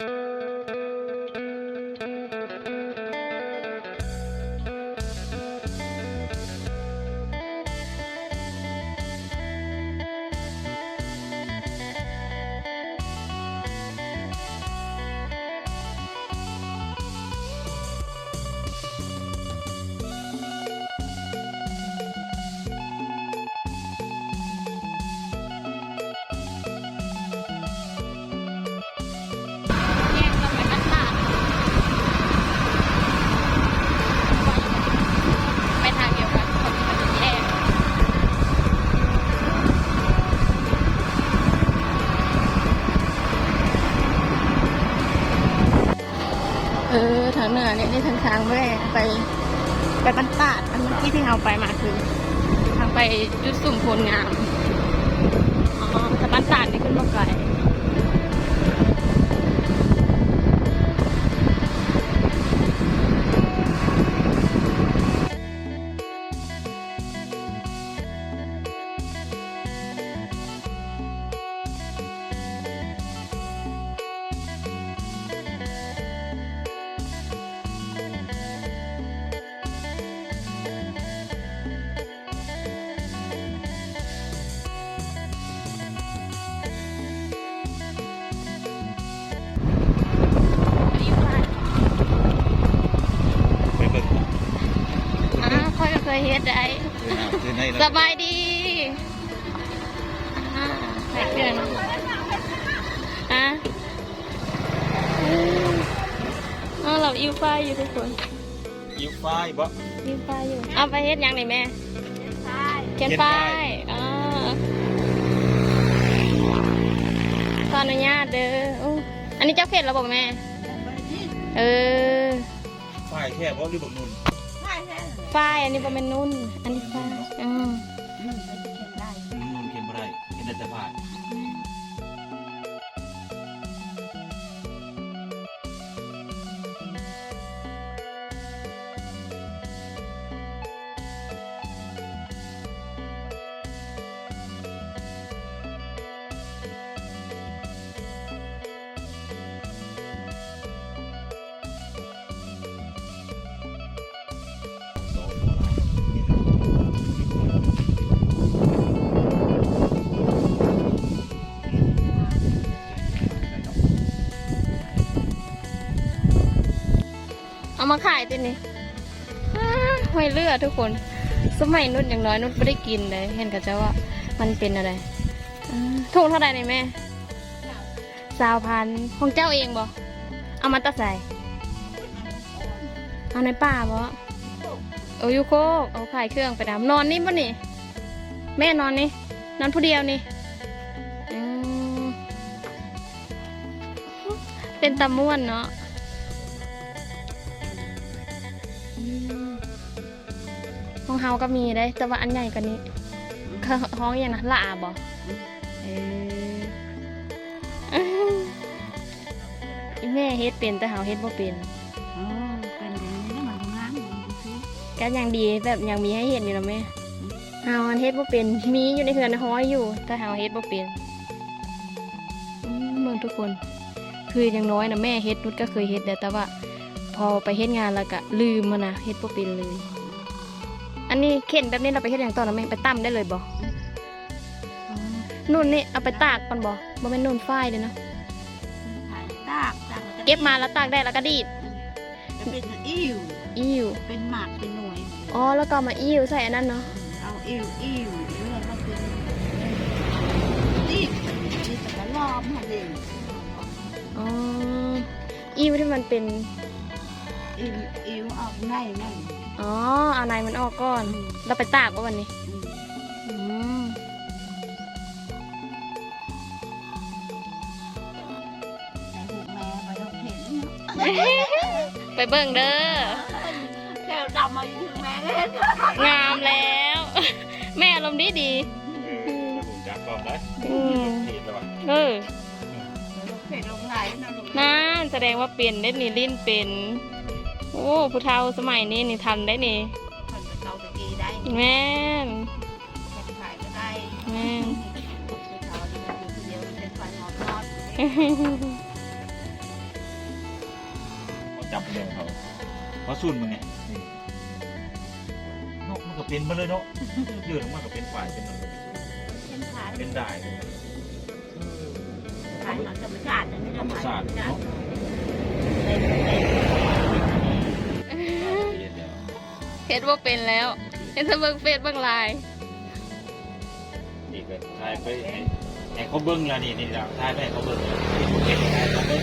ไเนี่ยนี่ทางทางไม่ไปไปบ้านตาดอันเมื่อกี้ที่เราไปมาคือ ทางไปจุดสุ่มโพลงามอ๋อแต่บ้านตาดนี่ขึ้นมาไกล เคยเฮ็ดได้คือน้ำคือในสแล้วบายดีอ่าใส่เครื่องอะอืมอ๋อเราอิวไฟอยู่ทุกคนยิ้วฝ้ายบ่อิวไฟอยู่เอาไปเฮ็ดยังไงแม่เขียนไฟอ่าขออนุญาตเด้ออู้อันนี้เจ้าเข็ดแล้วบอกแม่ เออฝ้ายแค่บ่หรือบ่นุ่น ไฟอันนี้บ่เป็นนุ่น อันนี้ไฟอืมนุ่นเค็มบ่ได้เห็นได้แต่ผ้า มาขายตินี่อ้อยเลือดทุกคน สมัยนุ่นอย่างน้อยนุ่นไม่ได้กินเลย เห็นกับเจ้าว่ามันเป็นอะไรอ่าถุงเท่าไหร่นี่แม่สาวพันของเจ้าเองบ่เอามาตัดใส่ เอาในป่าบ่เอาอยูโคกเอาขายเครื่องไปดำนอนนี่ป่ะนี่ แม่นอนนี่นอนผู้เดียวนี่เป็นตะม่วนเนาะ เฮาก็มีได้แต่ว่าอันใหญ่กว่านี้คือห้องอย่างนะละอาบ่เอออื้ออีแม่เฮ็ดเป็นแต่เฮาเฮ็ดบ่เป็นอ๋อเป็นอย่างนี้มันงามดูสิก็ยังดีแบบยังมีให้เห็นอยู่แล้วแม่เฮาอันเฮ็ดบ่เป็นมีอยู่ในเฮือนห้อยอยู่ แต่เฮาเฮ็ดบ่เป็นอืมเมืองทุกคน คืออย่างน้อยนะแม่เฮ็ดนุชก็เคยเฮ็ดแต่แต่ว่า พอไปเฮ็ดงานแล้วก็ลืมมันนะเฮ็ดบ่เป็นเลย อันนี้เข็นแบบนี้เราไปเฮ็ดอย่างต่อนะแม่ไปตั้มได้เลยบ่นุ่นนี่เอาไปตากก่อนบ่บ่แม่นนุ่นฝ้ายเลยเนาะขายตากตากเก็บมาแล้วตากได้แล้วก็ดีดจะเป็นอิ่วอิ่วเป็นหมากเป็นหน่วยอ๋อแล้วก็เอามาอิ่วใส่อันนั้นเนาะเอาอิ่วอิ่วเรื่องมันเป็นนี่นี่แต่ละรอบมาเลยอ๋ออิ่วที่มันเป็นอิ่วอิ่วออกในนั่น อ๋อเอาในมันออกก่อน เราไปตากว่าวันนี้อืมอืมแต่หูแม่ไปเราเห็นไปเบิ่งเด้อแค่ดำมาอยู่ถึงแม่เห็นงามแล้ว แม่อารมณ์ดีดีเออผมจักก่อนได้อืมเห็นแล้วว่ะเออเห็นลงไหนนะลูกนั่นแสดงว่าเป็นได้นี่ลิ้นเป็นโอ้ผู้เฒ่าสมัยนี้นี่ทันได้นี่มันจะเกาตะกี้ได้แม่นขายก็ได้แม่นไปเขาอยู่คนเดียวเป็นไฟหมอบนอนจับเรื่องเขาเพราะสุ่นมึงเนี่ยนี่เนาะมันก็เป็นมาเลยเนาะเยอะมันก็เป็นฝ่ายเป็นอะไรเป็นขายเป็นได้เลยขายของธรรมชาติอันนี้ธรรมชาติเนาะ เฮ็ดว่าเป็นแล้วเฮ็ดเบิ่งเฟซเบิ่งไลน์นี่ก็ถ่ายไปให้เขาเบิ่งละนี่นี่ละทายไปให้เขาเบิ่งเฮ็ดให้เขาเบิ้ง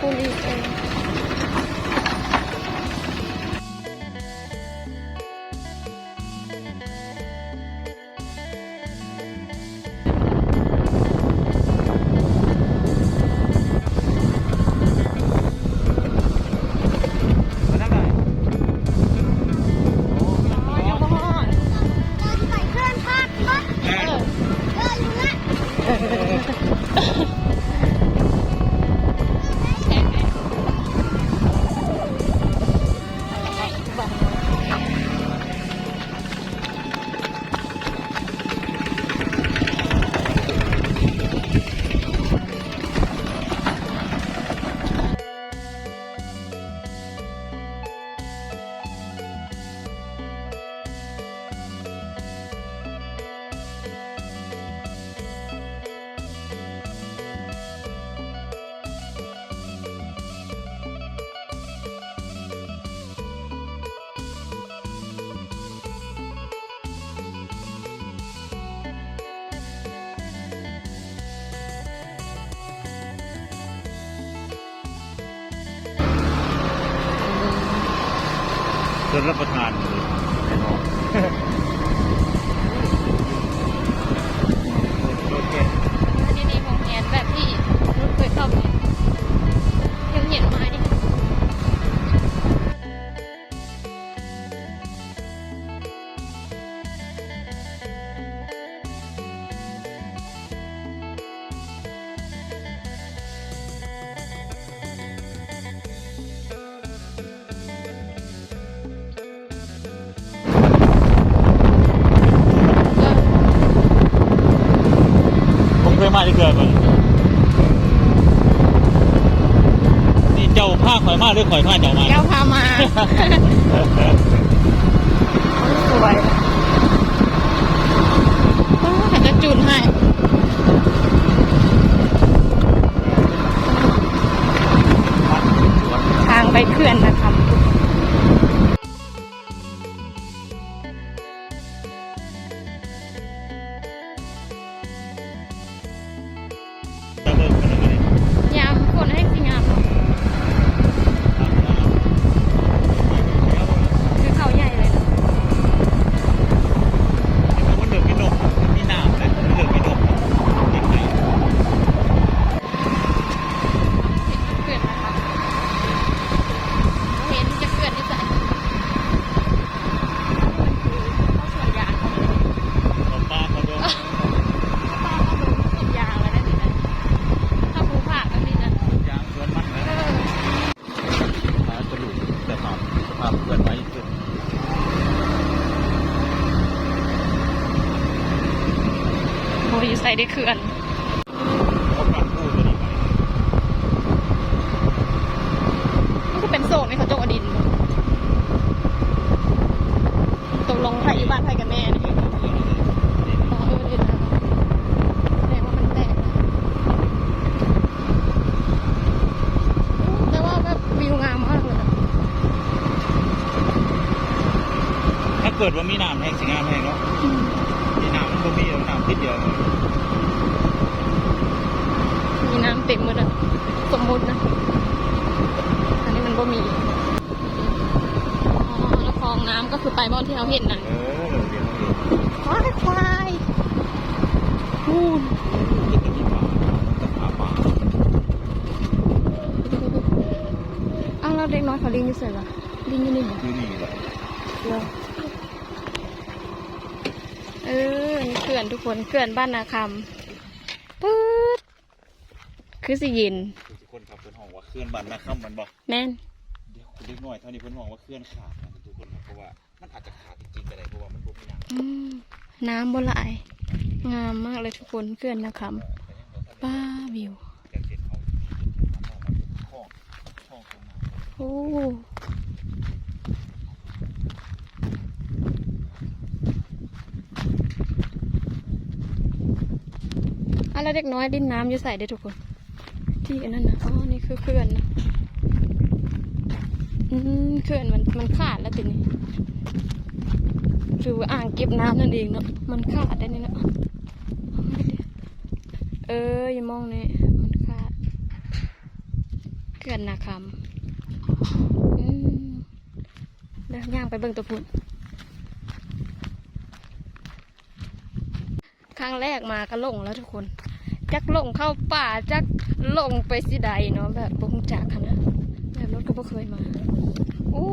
ไปท จนรับประทานเลยไอ้น้องโอเคที่นี่ของแอนแบบที่รถเคยเข้าไปยังเห็นไม้ ดิผมเคยมาที่เกิดมันนี่เจ้าผ้าข่อยมาหรือข่อยผ้าเจ้ามาแก้วพามา สวยอาจจะจุดให้ทางไปเขื่อนนะคะ ว่ามีน้ำแห้งสิงามแห้งเนาะมีน้ำมันก็มีน้ำทิศเดียวมีน้ำเต็มหมดอะสมมตินะ อันนี้มันบ่มีอ๋อแล้วคลองน้ำก็คือไปบ้านที่เราเห็นน่ะเออเดี๋ยวเราเห็นควายควายนู่นคิดกันที่ป่ากับหาป่าอ้าวแล้วเด็กน้อยเขาลิงอยู่เสร็จละลิงอยู่นี่เหรอคือนี่แหละเดี๋ยว เออนี่เขื่อนทุกคนเขื่อนบ้านนาคำปื๊ดคือสิเย็นคือทุกคนครับเพื่อนห้องว่าเคลื่อนบันนะค่ำมันบอกแม่นเดี๋ยวเล็กน้อยเท่านี้เพื่อนห้องว่าเคลื่อนขาดนะทุกคนนะเพราะว่ามันอาจจะขาดจริงๆก็ได้เพราะว่ามันบ่มีน้ำอืมน้ำบนไหลายงามมากเลยทุกคนเขื่อนนาคำป้าวิวอย่างเช่นเอาเอามาเป็นข้องช่องตรงนั้นโอ้ อะไรเด็กน้อยดิ้นน้ำอยู่ใส่ได้ทุกคน ที่อันนั้นนะอ๋อนี่คือเขื่อนนะอืมเขื่อนมันมันขาดแล้วทีนี้คืออ่างเก็บน้ำนั่นเองเนาะมันขาดได้นี่เนาะเอออย่ามองนี่มันขาดเขื่อนนาคำอืมเดี๋ยวย่างไปเบิ่งตัวพุ่น ครั้งแรกมาก็ลงแล้วทุกคน จักลงเข้าป่าจักลงไปสิใดเนาะแบบบ่งจากขนาดแบบรถก็บ่เคยมาโอ้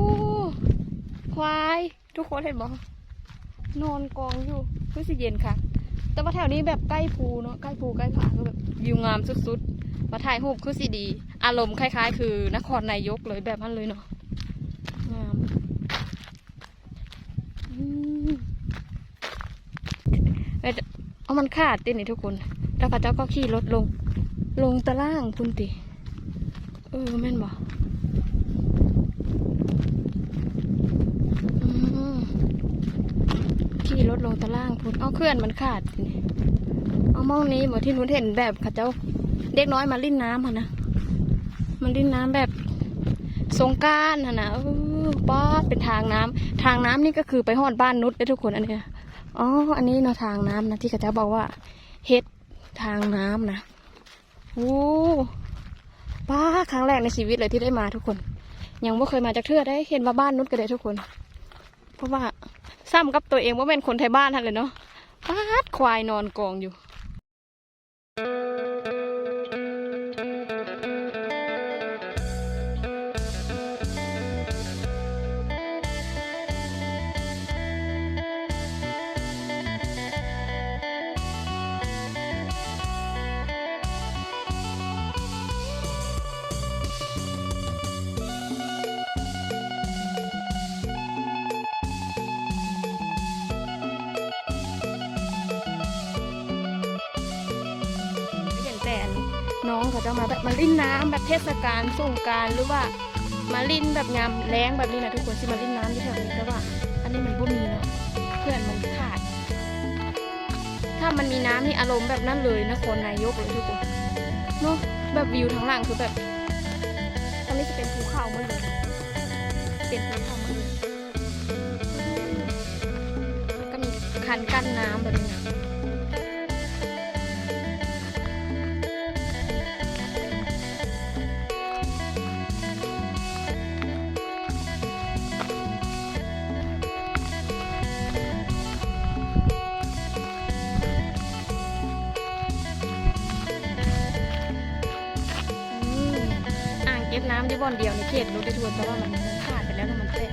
ควาย ทุกคนเห็นบ่นอนกองอยู่คือสิเย็นค่ะ แต่ว่าแถวนี้แบบใกล้ภูเนาะใกล้ภูใกล้ผาก็แบบวิวงามสุดๆมาถ่ายรูปคือสิดี อารมณ์คล้าย ๆ คือนครนายกเลยแบบนั้นเลยเนาะงามอืมเอ้ยเอา มันขาดตินี่ทุกคน แล้วก็เจ้าก็ขี่รถลง ลงตะล่างพุ่นติ เออแม่นบอืมขี่รถลงตะล่างพุ่นเอาเคลื่อนมันขาดนี่เอามองนี้เหมดที่หนุนเห็นแบบเขาเจ้าเด็กน้อยมาลิ่นน้ำค่ะนะมันลิ่นน้ำแบบสงกรารนะนะเออป๊อดเป็นทางน้ำทางน้ำนี่ก็คือไปหอดบ้านนุชได้ทุกคนอันเนี้ย อ๋อ อันนี้เนาะทางน้ำนะที่กะเจ้าบอกว่าเฮ็ดทางน้ำนะโอ้ป้าครั้งแรกในชีวิตเลยที่ได้มาทุกคน ยังไม่เคยมาจากเทื่อได้เห็นว่าบ้านนุชกันเลยทุกคน เพราะว่าซ้ำกับตัวเองว่าเป็นคนไทยบ้านท่านเลยเนาะป้าดควายนอนกองอยู่ น้องเขาจะมาแบบมาลิ่นน้ำแบบเทศกาลสงการหรือว่ามาลิ่นแบบยามแล้งแบบนี้นะทุกคนสิมาลิ่นน้ำที่แถวนี้แต่ว่า อันนี้มันบ่มีเนาะเพื่อนมันขาด ถ้ามันมีน้ำนี่อารมณ์แบบนั้นเลยนะครนายกเลยทุกคนเนาะแบบวิวทั้งหลังคือแบบอันนี้จะเป็นภูเขาหมดเลยเป็นภูเขาหมดเลยก็มีคันกั้นน้ำแบบนี้ ก็บน้ำที่บ่อนเดียวในเขตรู้ได้ทวนแต่ว่ามันขาดไปแล้วมันเตะ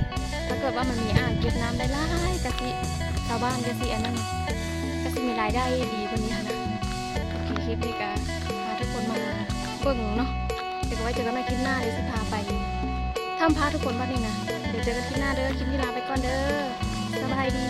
ถ้าเกิดว่ามันมีอ่างเก็บน้ำได้หลายกะสิชาวบ้านกะสิอันนั้นกะสิมีรายได้ดีกว่านี้ค่ะนะโอเคคลิปนี้ก็พาทุกคนมาเบิ่งเนาะเดี๋ยวไว้เจอกันในคลิปหน้าเดี๋ยวสิพาไปทำพาทุกคนบ้านนี่นะเดี๋ยวเจอกันคลิปหน้าเด้อคลิปนี้ลาไปก่อนเด้อสบายดี